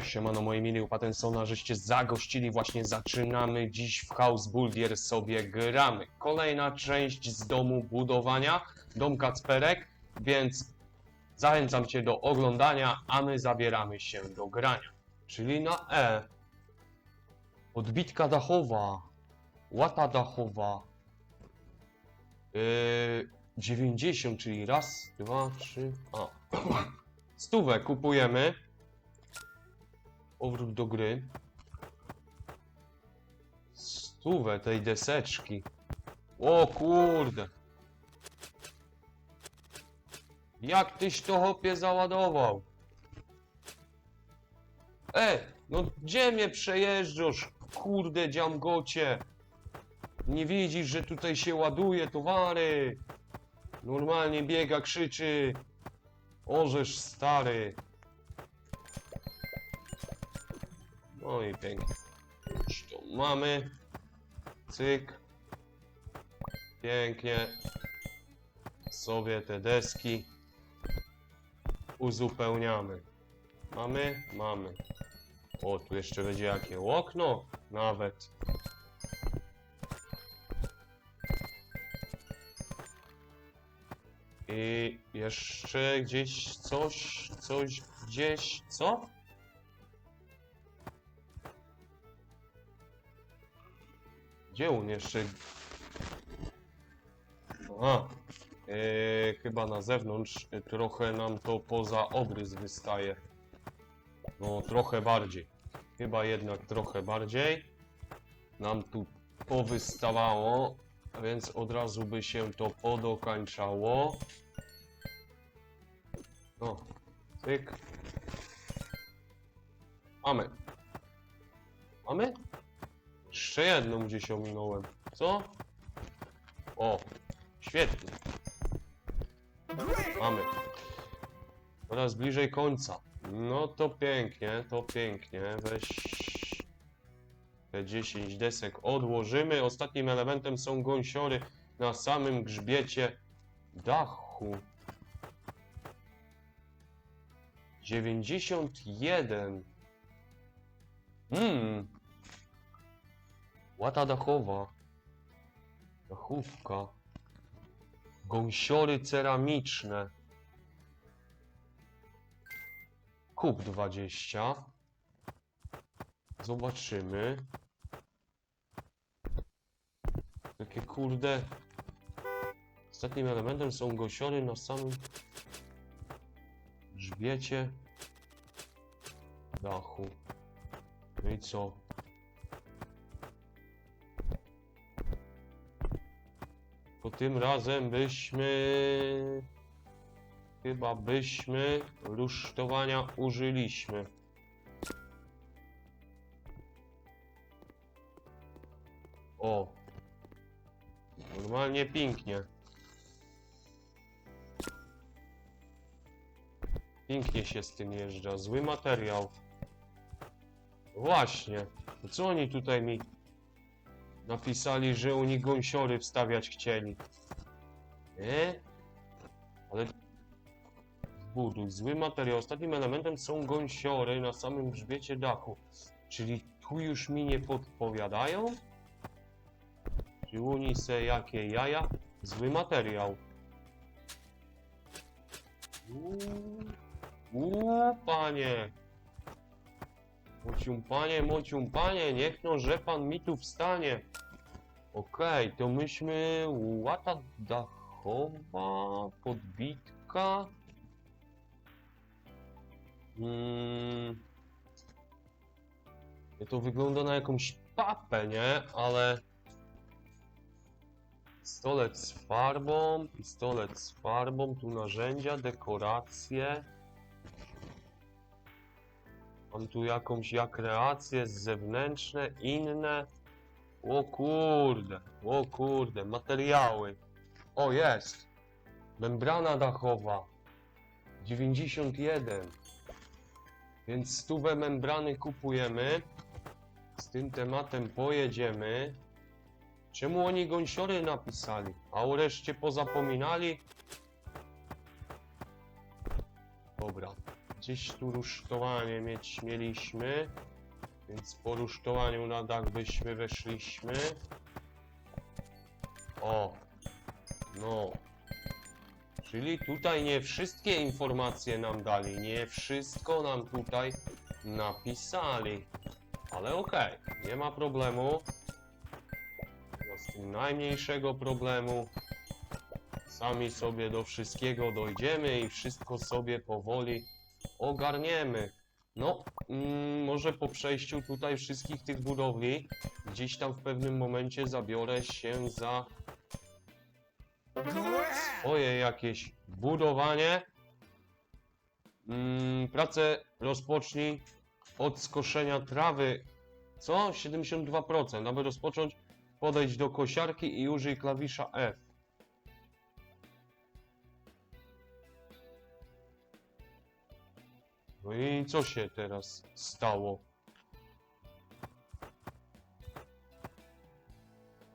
Siemano moi mili upatensona, żeście zagościli, właśnie zaczynamy dziś w House Builder sobie gramy. Kolejna część z domu budowania, dom Kacperek, więc zachęcam cię do oglądania, a my zabieramy się do grania. Czyli na E. Odbitka dachowa, łata dachowa, yy, 90, czyli raz, dwa, trzy, a. Stówę kupujemy. Powrót do gry. Stówę tej deseczki. O kurde. Jak tyś to hopie załadował? E, no gdzie mnie przejeżdżasz? Kurde dziamgocie. Nie widzisz, że tutaj się ładuje towary. Normalnie biega, krzyczy. Orzesz stary. No i pięknie. Już to mamy. Cyk. Pięknie. Sobie te deski uzupełniamy. Mamy? Mamy. O, tu jeszcze będzie jakie okno? Nawet. I jeszcze gdzieś coś, coś gdzieś, co? Gdzie on jeszcze? Aha, yy, chyba na zewnątrz yy, trochę nam to poza obrys wystaje. No, trochę bardziej. Chyba jednak trochę bardziej. Nam tu powystawało, więc od razu by się to podokańczało. No, tyk. Mamy. Mamy? Jeszcze jedną gdzieś ominąłem. Co? O, świetnie. Mamy. Coraz bliżej końca. No to pięknie, to pięknie. Weź te 10 desek odłożymy. Ostatnim elementem są gąsiory na samym grzbiecie dachu. 91. Hmm. Łata dachowa. Dachówka. Gąsiory ceramiczne. Kup 20. Zobaczymy. Takie kurde. Ostatnim elementem są gąsiory na samym grzbiecie dachu. No i co? Tym razem byśmy... Chyba byśmy rusztowania użyliśmy. O! Normalnie pięknie. Pięknie się z tym jeżdża. Zły materiał. Właśnie. Co oni tutaj mi napisali, że oni gąsiory wstawiać chcieli? Nie? Ale Buduj. Zły materiał. Ostatnim elementem są gąsiory na samym grzbiecie dachu. Czyli tu już mi nie podpowiadają? Czy oni se jakie jaja? Zły materiał. Uuu, panie. Mocium panie, mocium panie, niech no, że pan mi tu wstanie. Okej, to myśmy łata dachowa, podbitka. Mm. To wygląda na jakąś papę, nie? Ale... Pistolet z farbą, pistolet z farbą, tu narzędzia, dekoracje. Mam tu jakąś jak kreację zewnętrzne, inne. O kurde, o kurde, materiały. O jest! Membrana dachowa. 91. Więc stówę membrany kupujemy. Z tym tematem pojedziemy. Czemu oni gąsiory napisali? A o reszcie pozapominali? Dobra. Gdzieś tu rusztowanie mieć mieliśmy. Więc po rusztowaniu na dach byśmy weszliśmy. O! No. Czyli tutaj nie wszystkie informacje nam dali, nie wszystko nam tutaj napisali. Ale okej, nie ma problemu. Z tym najmniejszego problemu. Sami sobie do wszystkiego dojdziemy i wszystko sobie powoli ogarniemy. No, mm, może po przejściu tutaj wszystkich tych budowli, gdzieś tam w pewnym momencie zabiorę się za swoje jakieś budowanie. Mm, pracę rozpocznij od skoszenia trawy. Co? 72%. Aby rozpocząć, podejdź do kosiarki i użyj klawisza F. No i co się teraz stało?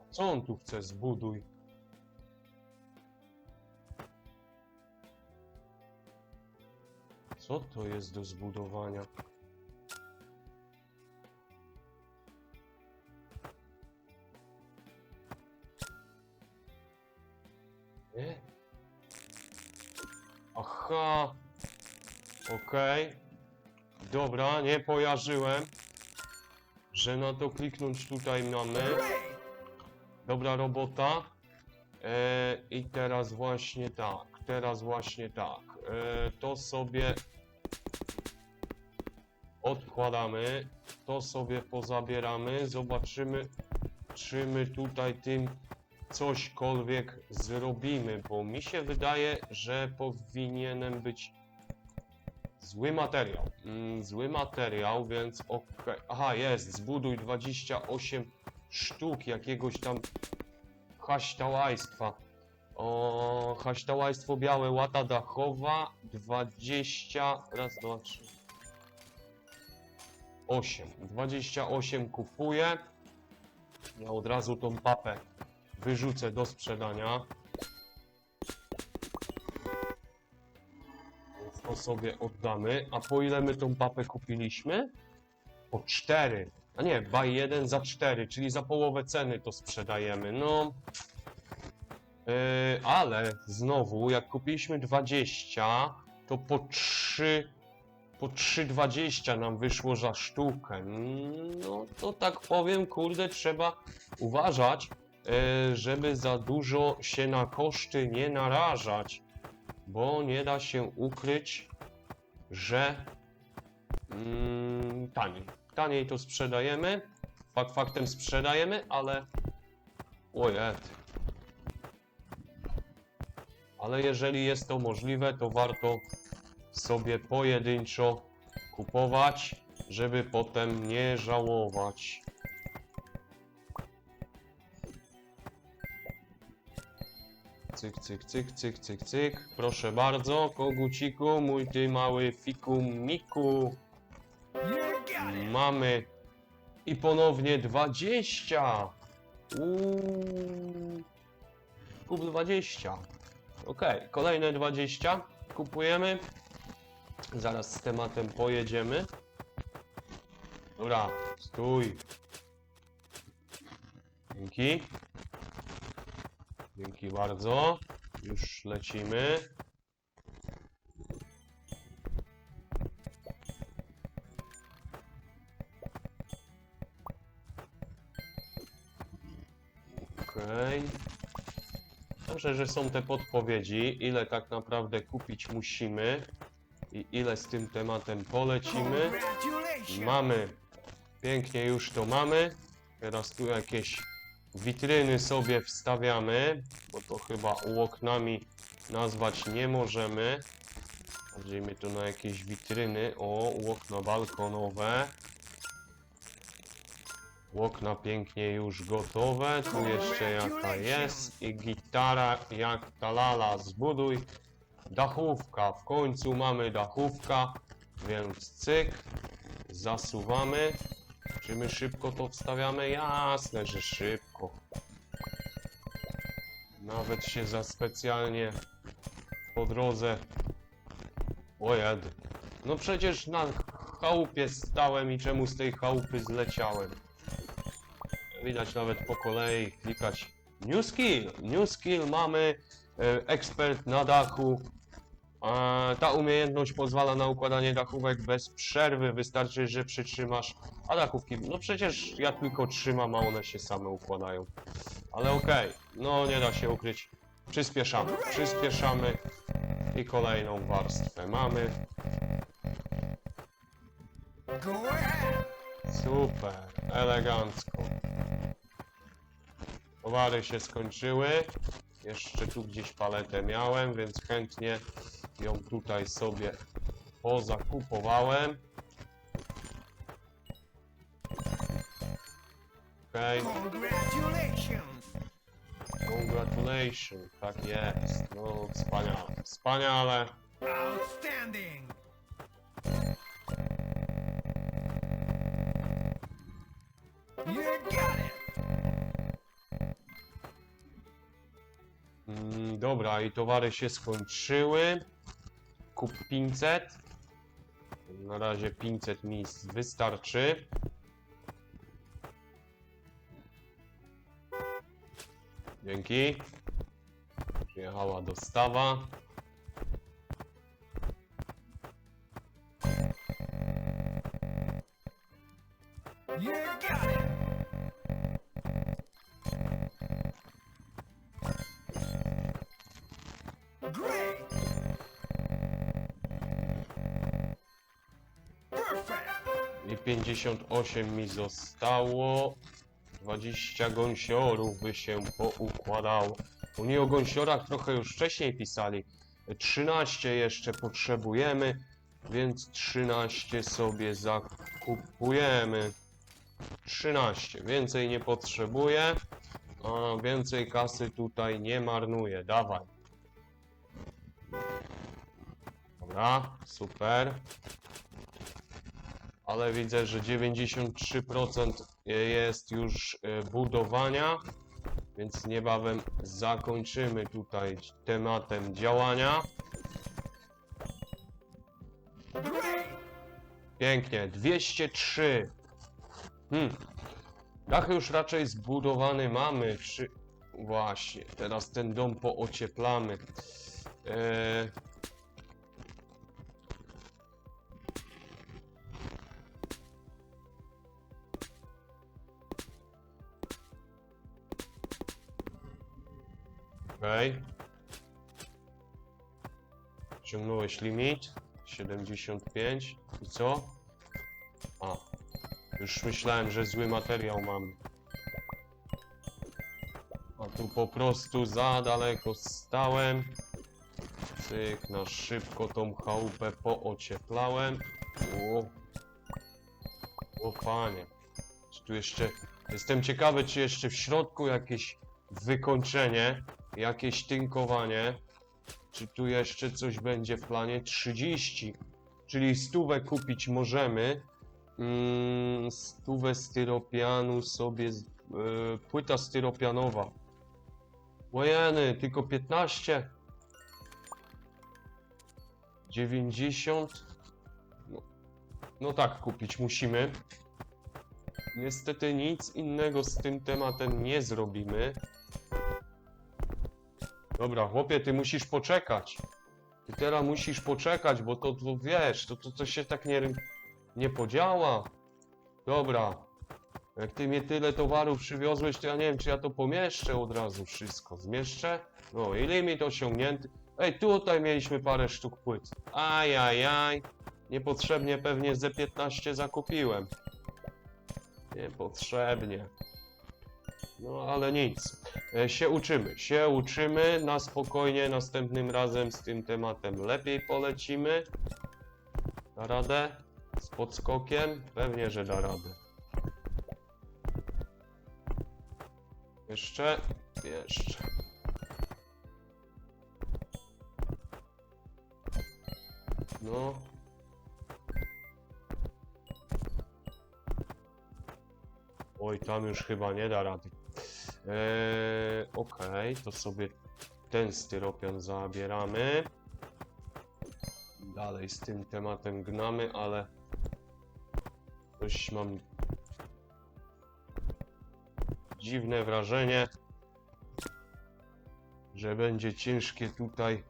Co on tu chce? Zbuduj. Co to jest do zbudowania? Nie? Aha. Okej. Dobra, nie pojarzyłem, że na to kliknąć tutaj mamy. Dobra robota. E, I teraz właśnie tak, teraz właśnie tak. E, to sobie odkładamy, to sobie pozabieramy, zobaczymy, czy my tutaj tym cośkolwiek zrobimy, bo mi się wydaje, że powinienem być Zły materiał. Mm, zły materiał, więc okej. Aha, jest. Zbuduj 28 sztuk jakiegoś tam haśtałajstwa. O, haśtałajstwo białe, łata dachowa, 20, raz, dwa, trzy, 8. 28 kupuję. Ja od razu tą papę wyrzucę do sprzedania. Sobie oddamy. A po ile my tą papę kupiliśmy? Po 4. A nie, buy 1 za 4, czyli za połowę ceny to sprzedajemy. No. Yy, ale znowu, jak kupiliśmy 20, to po 3 po 3,20 nam wyszło za sztukę. No to tak powiem, kurde, trzeba uważać, e, żeby za dużo się na koszty nie narażać, bo nie da się ukryć, że mm, taniej. Taniej to sprzedajemy, fakt faktem sprzedajemy, ale ojet. Ale jeżeli jest to możliwe, to warto sobie pojedynczo kupować, żeby potem nie żałować. Cyk, cyk, cyk, cyk, cyk, cyk. Proszę bardzo, koguciku, mój ty mały fiku miku. Mamy i ponownie 20. Uuu. Kup 20. Ok, kolejne 20. Kupujemy. Zaraz z tematem pojedziemy. Dobra, stój. Dzięki. Dzięki bardzo. Już lecimy. Okej. Dobrze, że są te podpowiedzi, ile tak naprawdę kupić musimy i ile z tym tematem polecimy. Mamy. Pięknie już to mamy. Teraz tu jakieś witryny sobie wstawiamy, bo to chyba oknami nazwać nie możemy. Bardziej my to na jakieś witryny. O, okna balkonowe. Okna pięknie już gotowe. Tu jeszcze jaka jest. I gitara jak ta lala. Zbuduj. Dachówka. W końcu mamy dachówka. Więc cyk. Zasuwamy. Czy my szybko to wstawiamy? Jasne, że szybko. Nawet się za specjalnie po drodze. Ojed. No przecież na chałupie stałem i czemu z tej chałupy zleciałem? Widać nawet po kolei klikać New skill! New skill mamy, e, ekspert na dachu. E, ta umiejętność pozwala na układanie dachówek bez przerwy, wystarczy, że przytrzymasz, a dachówki, no przecież ja tylko trzymam, a one się same układają. Ale okej, no nie da się ukryć. Przyspieszamy, przyspieszamy i kolejną warstwę mamy. Super, elegancko. Towary się skończyły. Jeszcze tu gdzieś paletę miałem, więc chętnie ją tutaj sobie pozakupowałem. Okej, Congratulations. congratulations, tak jest. No, wspaniale, wspaniale. Outstanding. I towary się skończyły. Kup 500. Na razie 500 miejsc wystarczy. Dzięki. Przyjechała dostawa. You got it. 58 mi zostało. 20 gąsiorów by się poukładało. Oni o gąsiorach trochę już wcześniej pisali. 13 jeszcze potrzebujemy, więc 13 sobie zakupujemy. 13. Więcej nie potrzebuję. A więcej kasy tutaj nie marnuję. Dawaj. Dobra, super ale widzę, że 93% jest już e, budowania, więc niebawem zakończymy tutaj tematem działania. Pięknie, 203. Hmm. Dach już raczej zbudowany mamy. Właśnie, teraz ten dom poocieplamy. Eee... Okej. Ciągnąłeś limit. 75. I co? A. Już myślałem, że zły materiał mam. A tu po prostu za daleko stałem. Cyk, na szybko tą chałupę poocieplałem. O. O panie. Czy tu jeszcze... Jestem ciekawy, czy jeszcze w środku jakieś wykończenie, jakieś tynkowanie. Czy tu jeszcze coś będzie w planie? 30. Czyli stówę kupić możemy. Mm, stówę styropianu sobie. E, płyta styropianowa. Łojeny, tylko 15. 90. No, no tak, kupić musimy. Niestety nic innego z tym tematem nie zrobimy. Dobra, chłopie, ty musisz poczekać. Ty teraz musisz poczekać, bo to, to wiesz, to, to, to się tak nie, nie podziała. Dobra. Jak ty mnie tyle towarów przywiozłeś, to ja nie wiem, czy ja to pomieszczę od razu wszystko. Zmieszczę? No i limit osiągnięty. Ej, tutaj mieliśmy parę sztuk płyt. Ajajaj. Niepotrzebnie pewnie ze 15 zakupiłem. Niepotrzebnie. No ale nic. E, Się uczymy, się uczymy. Na spokojnie następnym razem z tym tematem lepiej polecimy. Da radę? Z podskokiem? Pewnie, że da radę. Jeszcze? Jeszcze. No. Oj, tam już chyba nie da rady. Eee, Okej, to sobie ten styropian zabieramy. dalej z tym tematem gnamy, ale coś mam dziwne wrażenie, że będzie ciężkie tutaj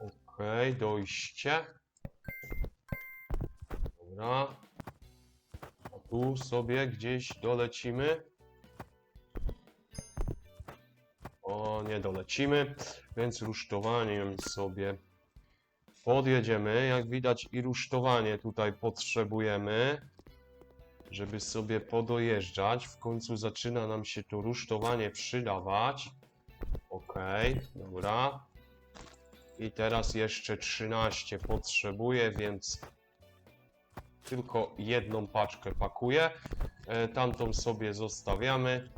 Okej, dojście. Dobra. A tu sobie gdzieś dolecimy. O, nie dolecimy, więc rusztowaniem sobie podjedziemy. Jak widać i rusztowanie tutaj potrzebujemy, żeby sobie podojeżdżać. W końcu zaczyna nam się to rusztowanie przydawać. Okej, dobra. I teraz jeszcze 13 potrzebuję, więc tylko jedną paczkę pakuję. E, tamtą sobie zostawiamy.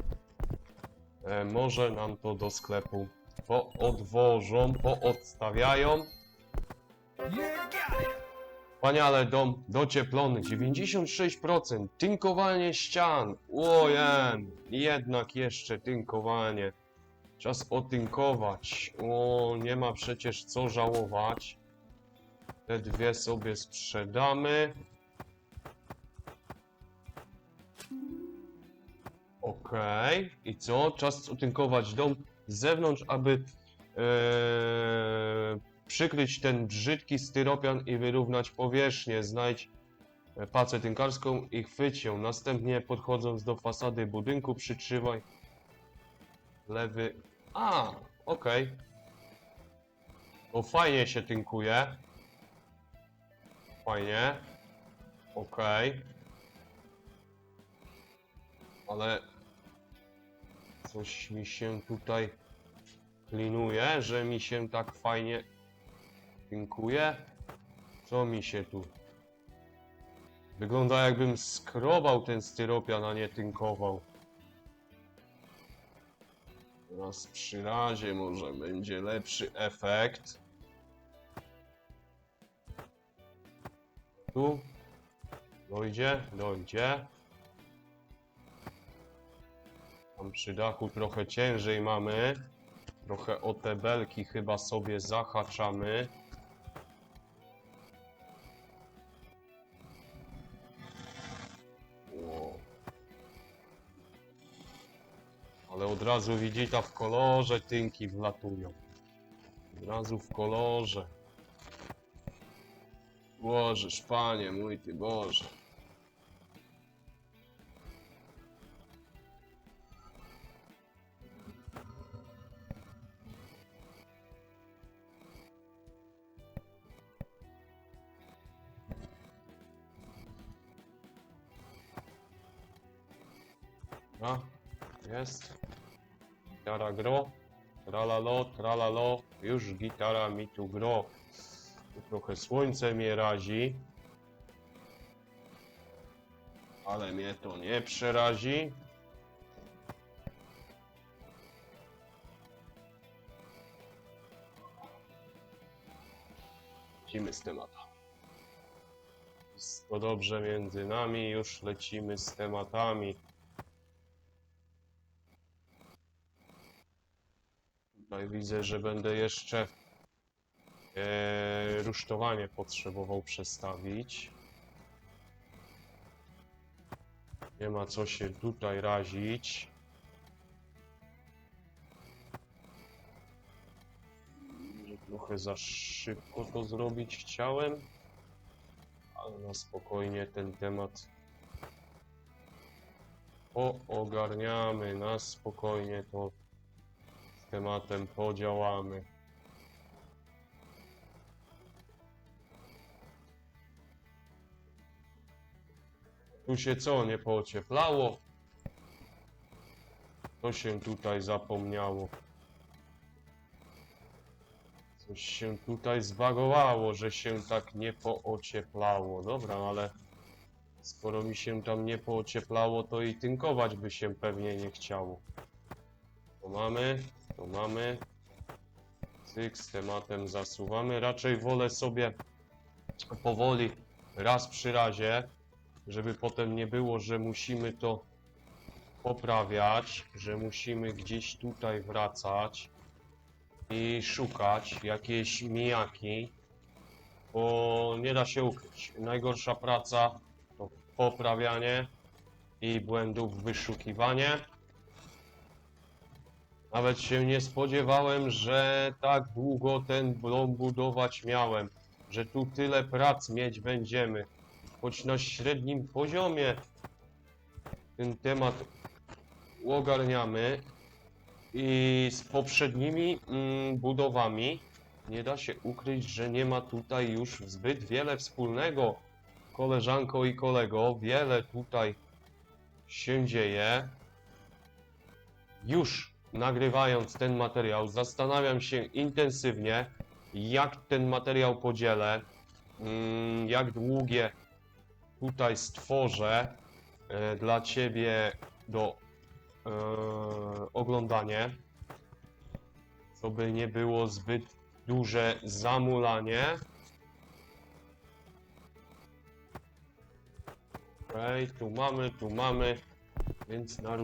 E, może nam to do sklepu poodwożą, poodstawiają. Wspaniale, dom docieplony, 96%, tynkowanie ścian, ojem, jednak jeszcze tynkowanie, czas otynkować, o, nie ma przecież co żałować, te dwie sobie sprzedamy, okej, i co, czas otynkować dom z zewnątrz, aby Eee, przykryć ten brzydki styropian i wyrównać powierzchnię. Znajdź e, pacę tynkarską i chwyć ją. Następnie podchodząc do fasady budynku przytrzymaj lewy... A, okej. To fajnie się tynkuje. Fajnie. Okej. Ale coś mi się tutaj klinuje, że mi się tak fajnie tynkuje. Co mi się tu... Wygląda jakbym skrobał ten styropian, a nie tynkował. Teraz przy razie może będzie lepszy efekt. Tu. Dojdzie, dojdzie. Tam przy dachu trochę ciężej mamy. Trochę o te belki chyba sobie zahaczamy. Ale od razu widzita w kolorze tynki wlatują. Od razu w kolorze. Boże, panie mój ty Boże. A, jest. Gitara gro. Tralalo, tralalo. Już gitara mi tu gro. Tu trochę słońce mnie razi. Ale mnie to nie przerazi. Lecimy z tematu. Wszystko dobrze między nami, już lecimy z tematami. Tutaj widzę, że będę jeszcze e, rusztowanie potrzebował przestawić. Nie ma co się tutaj razić. Trochę za szybko to zrobić chciałem, ale na spokojnie ten temat poogarniamy, na spokojnie to tematem podziałamy. Tu się co, nie poocieplało? To się tutaj zapomniało. Coś się tutaj zbagowało, że się tak nie poocieplało. Dobra, ale skoro mi się tam nie poocieplało, to i tynkować by się pewnie nie chciało. To mamy, to mamy. Cyk, z tematem zasuwamy. Raczej wolę sobie powoli, raz przy razie, żeby potem nie było, że musimy to poprawiać, że musimy gdzieś tutaj wracać i szukać jakiejś mijaki, bo nie da się ukryć. Najgorsza praca to poprawianie i błędów wyszukiwanie. Nawet się nie spodziewałem, że tak długo ten dom budować miałem, że tu tyle prac mieć będziemy. Choć na średnim poziomie ten temat ogarniamy i z poprzednimi mm, budowami nie da się ukryć, że nie ma tutaj już zbyt wiele wspólnego. Koleżanko i kolego, wiele tutaj się dzieje. Już nagrywając ten materiał, zastanawiam się intensywnie, jak ten materiał podzielę, mm, jak długie tutaj stworzę e, dla Ciebie do e, oglądania, co by nie było zbyt duże zamulanie. Okej, tu mamy, tu mamy, więc na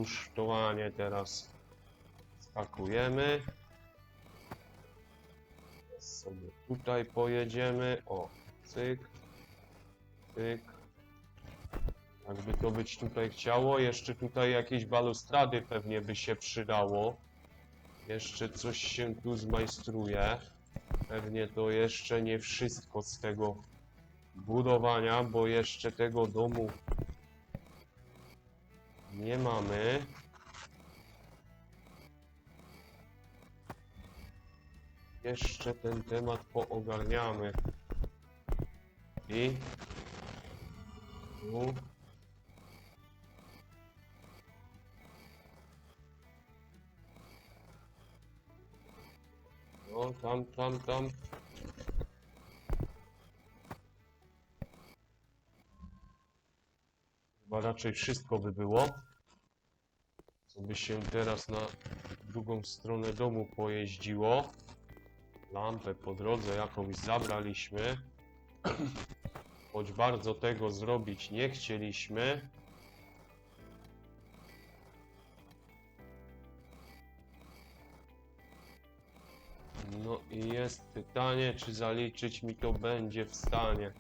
rusztowanie teraz. Sobie tutaj pojedziemy, o, cyk, cyk. Jakby to być tutaj chciało, jeszcze tutaj jakieś balustrady pewnie by się przydało. Jeszcze coś się tu zmajstruje. Pewnie to jeszcze nie wszystko z tego budowania, bo jeszcze tego domu nie mamy. Jeszcze ten temat poogarniamy. I tu. No, tam, tam, tam. Chyba raczej wszystko by było. Co by się teraz na drugą stronę domu pojeździło. Lampę po drodze jakąś zabraliśmy. Choć bardzo tego zrobić nie chcieliśmy. No i jest pytanie, czy zaliczyć mi to będzie w stanie.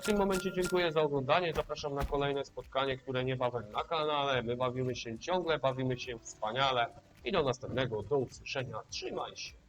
W tym momencie dziękuję za oglądanie. Zapraszam na kolejne spotkanie, które niebawem na kanale. My bawimy się ciągle, bawimy się wspaniale. I do następnego, do usłyszenia. Trzymaj się.